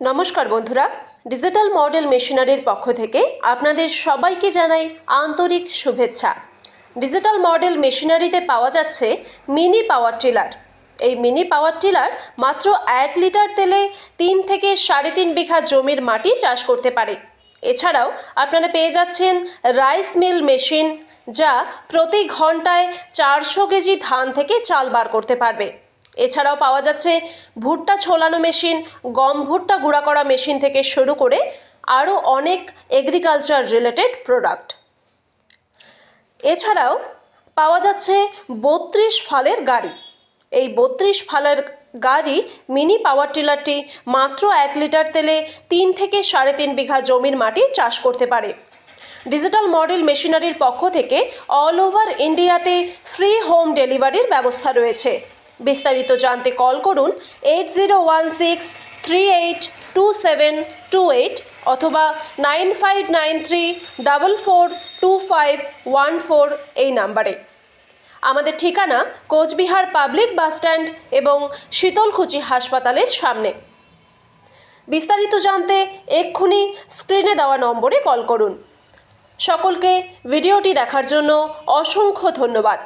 নমস্কার বন্ধুরা digital model মেশিনারির পক্ষ থেকে আপনাদের সবাইকে জানাই আন্তরিক শুভেচ্ছা। ডিজিটাল মডেল মেশিনারিতে পাওয়া যাচ্ছে মিনি পাওয়ার টিলার এই মিনি পাওয়ার টিলার মাত্র এক লিটার তেলে তিন থেকে সাড়ে তিন বিঘা জমির মাটি চাষ করতে পারে। এছাড়াও আপনারা পেয়ে যাচ্ছেন রাইস মিল মেশিন যা প্রতি ঘন্টায় চারশো কেজি ধান থেকে চাল বার করতে পারবে। এছাড়াও পাওয়া যাচ্ছে ভুট্টা ছোলানো মেশিন, গম ভুট্টা গুঁড়া করা মেশিন থেকে শুরু করে আরও অনেক এগ্রিকালচার রিলেটেড প্রোডাক্ট এছাড়াও পাওয়া যাচ্ছে বত্রিশ ফালের গাড়ি। এই বত্রিশ ফালের গাড়ি মিনি পাওয়ার টিলারটি মাত্র এক লিটার তেলে তিন থেকে সাড়ে তিন বিঘা জমির মাটি চাষ করতে পারে। ডিজিটাল মডেল মেশিনারির পক্ষ থেকে অল ওভার ইন্ডিয়াতে ফ্রি হোম ডেলিভারির ব্যবস্থা রয়েছে। বিস্তারিত জানতে কল করুন eight zero one six three eight two seven two eight অথবা nine five nine three double four two five one four এই নাম্বারে। আমাদের ঠিকানা কোচবিহার পাবলিক বাসস্ট্যান্ড এবং শীতলকুচি হাসপাতালের সামনে। বিস্তারিত জানতে এক্ষুনি স্ক্রিনে দেওয়া নম্বরে কল করুন। সকলকে ভিডিওটি দেখার জন্য অসংখ্য ধন্যবাদ।